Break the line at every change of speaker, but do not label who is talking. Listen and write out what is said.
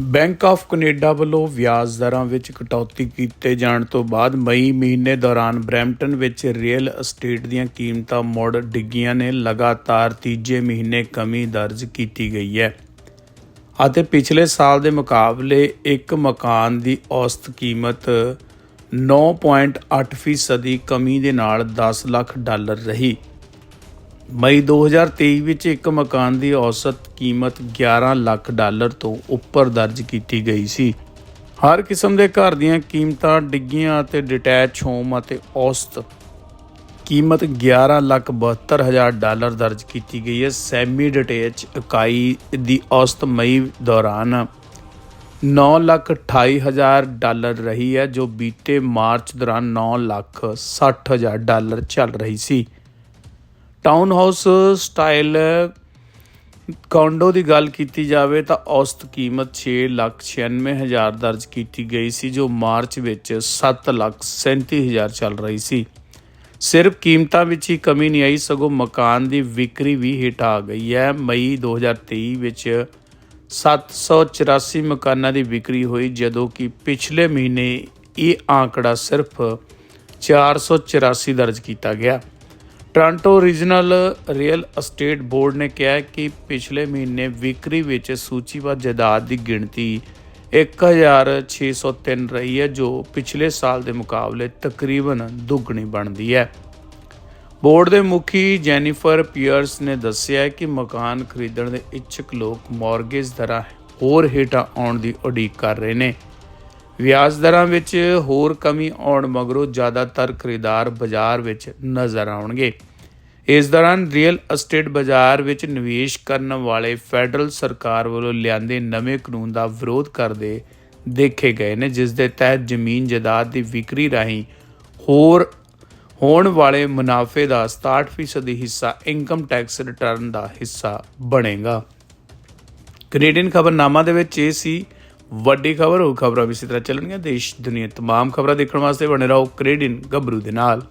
Bank of Canada ਵੱਲੋਂ ਵਿਆਜ ਦਰਾਂ ਵਿੱਚ ਕਟੌਤੀ ਕੀਤੇ ਜਾਣ ਤੋਂ ਬਾਅਦ ਮਈ ਮਹੀਨੇ ਦੌਰਾਨ ਬਰੈਂਪਟਨ ਵਿੱਚ ਰੀਅਲ ਅਸਟੇਟ ਦੀਆਂ ਕੀਮਤਾਂ ਮੁੜ ਡਿੱਗੀਆਂ ਨੇ, ਲਗਾਤਾਰ ਤੀਜੇ ਮਹੀਨੇ ਕਮੀ ਦਰਜ ਕੀਤੀ ਗਈ ਹੈ। ਅਤੇ ਪਿਛਲੇ ਸਾਲ ਦੇ ਮੁਕਾਬਲੇ ਇੱਕ ਮਕਾਨ ਦੀ ਔਸਤ ਕੀਮਤ 9.8% ਫੀਸਦੀ ਕਮੀ ਦੇ ਨਾਲ 10 ਲੱਖ ਡਾਲਰ ਰਹੀ। ਮਈ 2023 ਵਿੱਚ ਇੱਕ ਮਕਾਨ ਦੀ ਔਸਤ ਕੀਮਤ 11 ਲੱਖ ਡਾਲਰ ਤੋਂ ਉੱਪਰ ਦਰਜ ਕੀਤੀ ਗਈ ਸੀ। ਹਰ ਕਿਸਮ ਦੇ ਘਰ ਦੀਆਂ ਕੀਮਤਾਂ, ਡਿੱਗੀਆਂ ਅਤੇ ਡਿਟੈਚ ਹੋਮ ਅਤੇ ਔਸਤ ਕੀਮਤ 11 ਲੱਖ 72 ਹਜ਼ਾਰ ਡਾਲਰ ਦਰਜ ਕੀਤੀ ਗਈ ਹੈ। ਸੈਮੀ ਡਿਟੈਚ ਇਕਾਈ ਦੀ ਔਸਤ ਮਈ ਦੌਰਾਨ 9 ਲੱਖ 28 ਹਜ਼ਾਰ ਡਾਲਰ ਰਹੀ ਹੈ, ਜੋ ਬੀਤੇ ਮਾਰਚ ਦੌਰਾਨ 9 ਲੱਖ 60 ਹਜ਼ਾਰ ਡਾਲਰ ਚੱਲ ਰਹੀ ਸੀ। ਟਾਊਨ ਹਾਊਸ ਸਟਾਈਲ ਕੌਂਡੋ ਦੀ ਗੱਲ ਕੀਤੀ ਜਾਵੇ ਤਾਂ ਔਸਤ ਕੀਮਤ 6 ਲੱਖ 96 ਹਜ਼ਾਰ ਦਰਜ ਕੀਤੀ ਗਈ ਸੀ, ਜੋ ਮਾਰਚ ਵਿੱਚ 7 ਲੱਖ 37 ਹਜ਼ਾਰ ਚੱਲ ਰਹੀ ਸੀ। ਸਿਰਫ ਕੀਮਤਾਂ ਵਿੱਚ ਹੀ ਕਮੀ ਨਹੀਂ ਆਈ, ਸਗੋਂ ਮਕਾਨ ਦੀ ਵਿਕਰੀ ਵੀ ਹੇਠ ਆ ਗਈ ਹੈ। ਮਈ 2023 ਵਿੱਚ 784 ਮਕਾਨਾਂ ਦੀ ਵਿਕਰੀ ਹੋਈ, ਜਦੋਂ ਕਿ ਪਿਛਲੇ ਮਹੀਨੇ ਇਹ ਆંકੜਾ ਸਿਰਫ 484 ਦਰਜ ਕੀਤਾ ਗਿਆ। Toronto regional real estate board ਨੇ ਕਿਹਾ ਕਿ ਪਿਛਲੇ ਮਹੀਨੇ ਵਿਕਰੀ ਵਿੱਚ ਸੂਚੀਬੱਧ ਜਾਇਦਾਦ ਦੀ ਗਿਣਤੀ 1603 ਰਹੀ ਹੈ, ਜੋ ਪਿਛਲੇ ਸਾਲ ਦੇ ਮੁਕਾਬਲੇ ਤਕਰੀਬਨ ਦੁੱਗਣੀ ਬਣਦੀ ਹੈ। ਬੋਰਡ ਦੇ ਮੁਖੀ ਜੈਨੀਫਰ ਪੀਅਰਸ ਨੇ ਦੱਸਿਆ ਕਿ ਮਕਾਨ ਖਰੀਦਣ ਦੇ ਇੱਛਕ ਲੋਕ ਮਾਰਗੇਜ ਦਰਾਂ ਹੋਰ ਹੇਠਾਂ ਆਉਣ ਦੀ ਉਡੀਕ ਕਰ ਰਹੇ ਨੇ। ਵਿਆਜ ਦਰਾਂ ਵਿੱਚ ਹੋਰ ਕਮੀ ਆਉਣ ਮਗਰੋਂ ਜ਼ਿਆਦਾਤਰ ਖਰੀਦਦਾਰ ਬਾਜ਼ਾਰ ਵਿੱਚ ਨਜ਼ਰ ਆਉਣਗੇ। ਇਸ ਦੌਰਾਨ ਰੀਅਲ ਅਸਟੇਟ ਬਾਜ਼ਾਰ ਵਿੱਚ ਨਿਵੇਸ਼ ਕਰਨ ਵਾਲੇ ਫੈਡਰਲ ਸਰਕਾਰ ਵੱਲੋਂ ਲਿਆਂਦੇ ਨਵੇਂ ਕਾਨੂੰਨ ਦਾ ਵਿਰੋਧ ਕਰਦੇ ਦੇਖੇ ਗਏ ਨੇ, ਜਿਸ ਦੇ ਤਹਿਤ ਜ਼ਮੀਨ ਜਾਇਦਾਦ ਦੀ ਵਿਕਰੀ ਰਾਹੀਂ ਹੋਰ ਹੋਣ ਵਾਲੇ ਮੁਨਾਫੇ ਦਾ 67% ਹਿੱਸਾ ਇਨਕਮ ਟੈਕਸ ਰਿਟਰਨ ਦਾ ਹਿੱਸਾ ਬਣੇਗਾ। ਕੈਨੇਡੀਅਨ ਖਬਰਨਾਮਾ ਦੇ ਵਿੱਚ ਇਹ ਸੀ ਵੱਡੀ ਖਬਰ, ਉਹ ਖਬਰਾਂ ਵੀ ਇਸੇ ਤਰ੍ਹਾਂ ਚੱਲਣਗੀਆਂ, ਦੇਸ਼, ਦੁਨੀਆ ਤਮਾਮ ਖਬਰਾਂ ਦੇਖਣ ਵਾਸਤੇ ਬਣੇ ਰਹੋ ਕੈਨੇਡੀਅਨ ਗੱਭਰੂ ਦੇ ਨਾਲ।